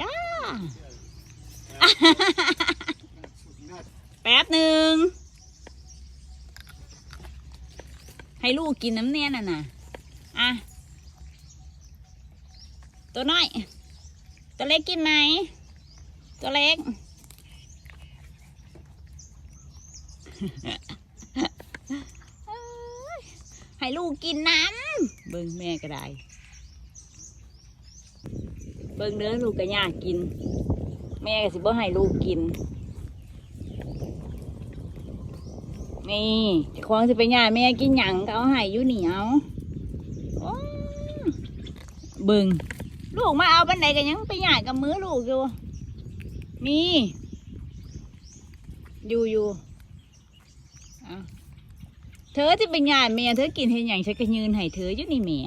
ย่าแป๊บหนึ่ง ให้ลูกกินน้ำเนียน่ะนะอะ ตัวน้อย ตัวเล็กกินไหม ตัวเล็ก ให้ลูกกินน้ำเบิ่งแม่ก็ได้ เบิ่งเด้อลูกก็ยากกิน แม่ก็สิบ่ให้ลูกกิน นี่จะควงสิไปย่าแม่กินหยังก็เอาให้อยู่เหนียวเบิ่งลูกมาเอาบันไดกันยังไปย่ากับมือลูกอยู่มีอยู่อยู่เธอที่เป็นย่าแม่เธอกินเห็นอย่างฉันก็ยืนให้เธออยู่นี่แม่